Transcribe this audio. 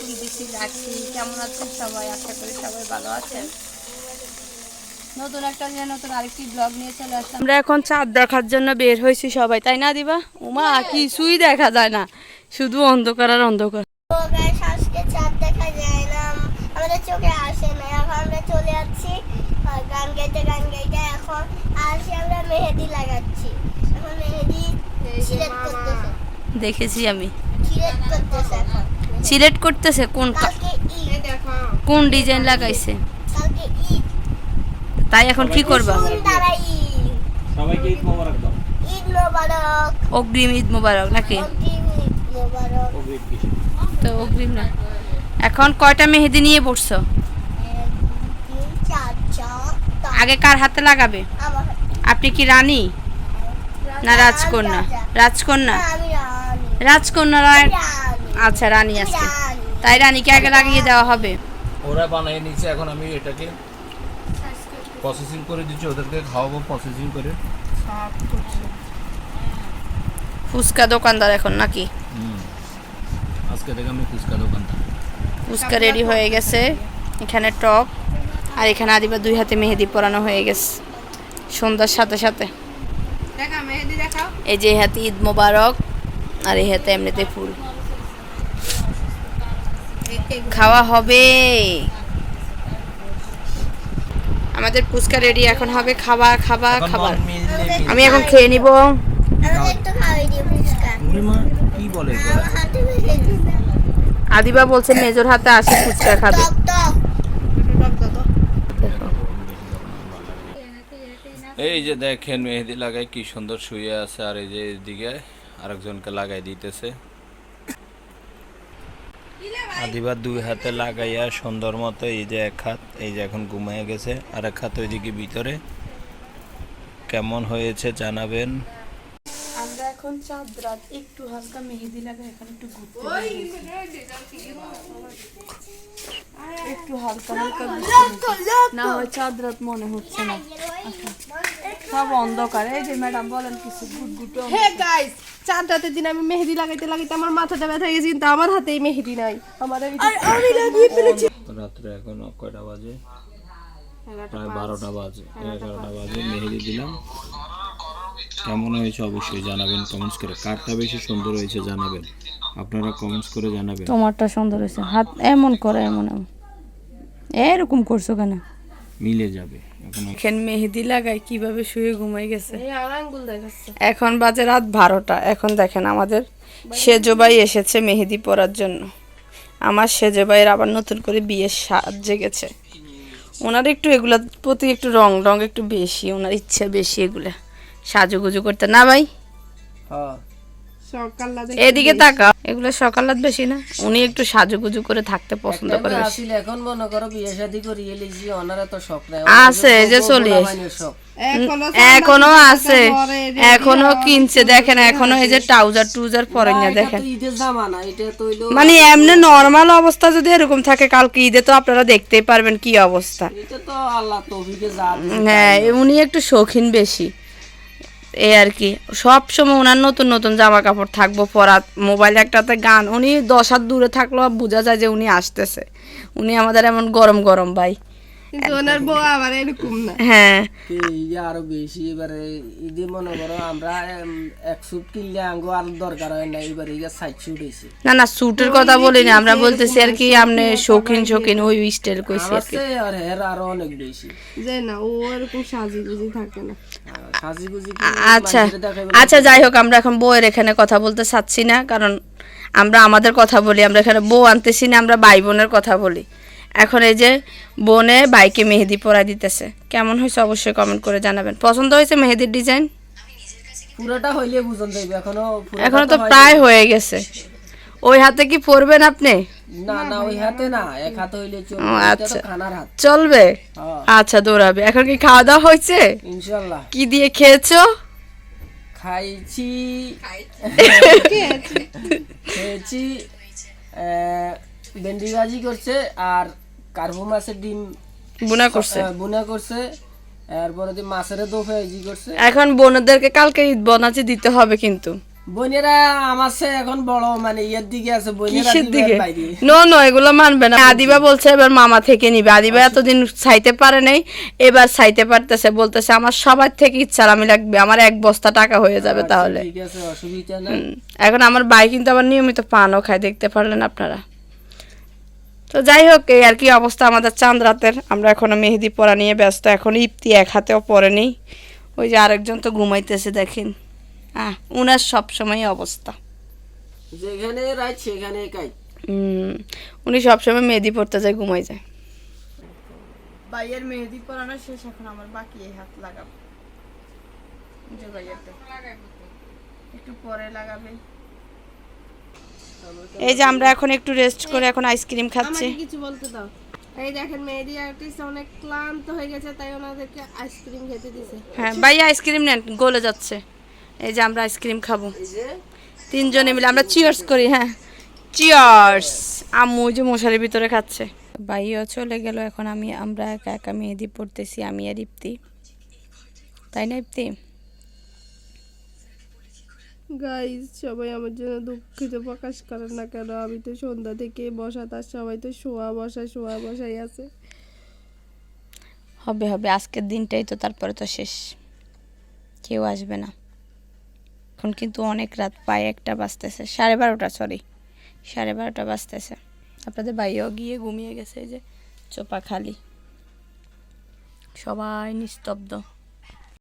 রাখছি। কেমন আছেন সবাই? আশা করি সবাই ভালো আছেন। নতুন একটা যে নতুন আরেকটি ব্লগ নিয়ে চলে আসলাম। আমরা এখন চাঁদ দেখার জন্য বের হয়েছি সবাই তাই না দিবা? উমা কিছুই দেখা যায় না। শুধু অন্ধকার আর অন্ধকার। তো গাইস আজকে চাঁদ দেখা যায় না। আমাদের চোখে আসে না। এখন আমরা চলে যাচ্ছি আর গান গাইতে গান গাইতে। এখন আসি আমরা মেহেদি লাগাচ্ছি। এখন মেহেদি সিলেক্ট করতেছে। দেখেছি আমি। সিলেক্ট করতেছে এখন। সিলেক্ট করতেছে কোন কা- কালকে ঈদ। কোন ডিজাইন লাগাইছে? তাই এখন কি করবা? কোন তারা সবাইকে ঈদ মোবারক দাও। ঈদ মোবারক। অগ্রিম ঈদ মুবারক নাকি? তো অগ্রিম না। এখন কয়টা মেহেদি নিয়ে বসছো। আগে কার হাতে লাগাবে? আপনি কি রানী? না রাজকন্যা। রাজকন্যা? রাজকন্যা আচ্ছা রানী আজকে। রানী তাই রানীকে আগে লাগিয়ে দেওয়া হবে। ওরা বানিয়ে নিচ্ছে এখন আমি এটাকে প্রসেসিং করে দিচ্ছি ওদেরকে খাওয়াবো প্রসেসিং করে। ফুচকা দোকানদার এখন নাকি? আজকে থেকে আমি ফুচকা দোকানদার। ফুচকা রেডি হয়ে গেছে এখানে টক আর এখানে আদিবা দুই হাতে মেহেদি পরানো হয়ে গেছে সন্ধ্যার সাথে সাথে। এই যে হাতে ঈদ মোবারক আর এই হাতে এমনিতে ফুল। খাওয়া হবে। আমাদের ফুচকা রেডি এখন হবে খাবার খাবার খাবার আমি এখন খেয়ে নিব। আদিবা বলছে মেজর হাতে আসে ফুচকা খাবে। এই যে দেখেন মেহেদি লাগাই কি সুন্দর শুয়ে আছে আর এই যে এদিকে আরেকজনকে লাগাই দিতেছে। আদিবার দুই হাতে লাগাইয়া সুন্দর মতো এই যে এক হাত এই যে এখন ঘুমায় গেছে আর এক হাত ওইদিকে ভিতরে। কেমন হয়েছে জানাবেন? আমরা এখন চাঁদ রাত একটু হালকা মেহেদি লাগাই এখন একটু ঘুরতে একটু হালকা হালকা না হয় চাঁদ রাত মনে হচ্ছে না। আচ্ছা। সব অন্ধকার। এই যে ম্যাডাম বলেন কিছু গুটগুটো হে গাইস চাঁদ রাতের দিন আমি মেহেদি লাগাইতে লাগাইতে আমার মাথাটা ব্যথা গেছে কিন্তু আমার হাতেই মেহেদি নাই। আমার আমি লাগিয়ে ফেলেছি। রাত্রে এখন কয়টা বাজে? প্রায় বারোটা বাজে। এগারোটা বাজে মেহেদি দিলাম। কেমন হয়েছে অবশ্যই জানাবেন কমেন্টস করে। কারটা বেশি সুন্দর হয়েছে জানাবেন। আপনারা কমেন্টস করে জানাবেন। তোমারটা সুন্দর হয়েছে। হাত এমন করে এমন এমন। এরকম করছ কেন? মিলে যাবে। এখন মেহেদি লাগাই কীভাবে শুয়ে ঘুমাই গেছে? এখন বাজে রাত বারোটা। এখন দেখেন আমাদের সেজবাই এসেছে মেহেদি পরার জন্য। আমার সেজবাইয়ের আবার নতুন করে বিয়ের সাজ জেগেছে ওনার একটু এগুলোর প্রতি একটু রং রং একটু বেশি ওনার ইচ্ছা বেশি এগুলা। সাজুগুজু করতে। না ভাই? লাগে এদিকে তাকা এগুলো সকালাত বেশি না। উনি একটু সাজুগুজু করে থাকতে পছন্দ করে এখন মনে করো বিয়ে শাদি করি এলিজি ওনারা তো শখ নাই। আছে যে চলে এখনও আছে এখনও কিনছে দেখেন এখনও এই যে ট্রাউজার টুজার পরে না দেখেন। মানে এমনি নর্মাল অবস্থা যদি এরকম থাকে কালকে ঈদে তো আপনারা দেখতেই পারবেন কি অবস্থা। হ্যাঁ উনি একটু শৌখিন বেশি। এই আর কি। সব সময় ওনার নতুন নতুন জামা কাপড় থাকব পরা মোবাইল একটাতে গান। উনি দশ হাত দূরে থাকলেও বোঝা যায় যে উনি আসতেছে। উনি আমাদের এমন গরম গরম ভাই। কিন্তু ওনার বউ আবার এরকম না। হ্যাঁ। কি আরও বেশি এবারে মনে করো আমরা এক স্যুট কিনলে আঙ্গো আর দরকার হয় না এবার সাইড স্যুট হয়েছে না না স্যুটের কথা বলি না আমরা বলতেছি আর কি আপনি শৌখিন শৌখিন ওই স্টাইল কইছি আর কি। আর অনেক বেশি। যে না ও এরকম সাজি থাকে না। আচ্ছা আচ্ছা যাই হোক আমরা এখন বউয়ের এখানে কথা বলতে চাচ্ছি না কারণ আমরা আমাদের কথা বলি আমরা এখানে বউ আনতেছি না আমরা ভাই বোনের কথা বলি। এখন এই যে বোনে বাইকে মেহেদি পরাই দিতেছে। কেমন হয়েছে অবশ্যই কমেন্ট করে জানাবেন। পছন্দ হয়েছে মেহেদির ডিজাইন পুরোটা হইলে বুঝন যাইবে এখনও এখনও তো প্রায় হয়ে গেছে। ওই হাতে কি পরবেন আপনি? না না ওই হাতে না এক হাতে হইলে চলবে আচ্ছা। খানার হাত। চলবে? হ্যাঁ। আচ্ছা দৌড়াবে। এখন কি খাওয়া দাওয়া হয়েছে? ইনশাল্লাহ কি দিয়ে খেয়েছো? খাইছি। খেয়েছি ভেন্ডি ভাজি করছে আর কার্বু মাছের ডিম বুনা করছে। বুনা করছে। এরপরে দিয়ে মাছের দো ফেজি করছে। এখন বোনদেরকে কালকে ঈদ বোনাচে দিতে হবে কিন্তু। বোনেরা আমার এখন বড় মানে ইয়ের দিকে আছে বোনেরা দিকে? নো নো এগুলো মানবে না। আদিবা বলছে এবার মামা থেকে নিবে। আদিবা এতদিন চাইতে পারে নাই এবার চাইতে পারতেছে বলতেছে আমার সবার থেকে ইচ্ছা আমি লাগবে আমার এক বস্তা টাকা হয়ে যাবে তাহলে। ঠিক আছে অসুবিধা না এখন আমার ভাই কিন্তু আবার নিয়মিত পানও খায় দেখতে পারলেন আপনারা। তো যাই হোক এই আর কি অবস্থা আমাদের চাঁদ রাতের। আমরা এখনও মেহেদি পরা নিয়ে ব্যস্ত এখন ইপ্তি এক হাতেও পরে নেই। ওই যে আরেকজন তো ঘুমাইতেছে দেখেন। আহ উনার সবসময় অবস্থা। যেখানে রাত সেখানে কাই হুম, উনি সবসময় মেহেদি পড়তে যায় ঘুমাই যায়। ভাইয়ের মেহেদি পরানো শেষ এখন আমার বাকি এই হাত লাগাবো। একটু পরে লাগাবে। এই যে আমরা এখন একটু রেস্ট করে এখন আইসক্রিম খাচ্ছি। আমাকে কিছু বলতে দাও। এই দেখেন মেহেদি আর্টিস্ট অনেক ক্লান্ত হয়ে গেছে তাই ওনাদেরকে আইসক্রিম খেতে দিছে। হ্যাঁ ভাই আইসক্রিম নেন গলে যাচ্ছে। এই যে আমরা আইসক্রিম খাব। তিনজনে মিলে আমরা চিয়ার্স করি হ্যাঁ। চিয়ার্স আম্মু যে মশারির ভিতরে খাচ্ছে। ভাইও চলে গেল এখন আমি আমরা একা একা মেহেদি পড়তেছি আমি আর ইপ্তি। তাই না ইপ্তি? গাইজ সবাই আমার জন্য দুঃখিত প্রকাশ করেন না কেন? আমি তো সন্ধ্যা থেকে বসা, তার সবাই তো শোয়া, বসা, শোয়া, বসাই আছে। হবে হবে, আজকের দিনটাই তো তারপরে তো শেষ। কেউ আসবে না। এখন কিন্তু অনেক রাত, প্রায় একটা বাজতেছে, সাড়ে বারোটা সরি সাড়ে বারোটা বাজতেছে। আপনাদের ভাইও গিয়ে ঘুমিয়ে গেছে যে চোপা খালি। সবাই নিস্তব্ধ।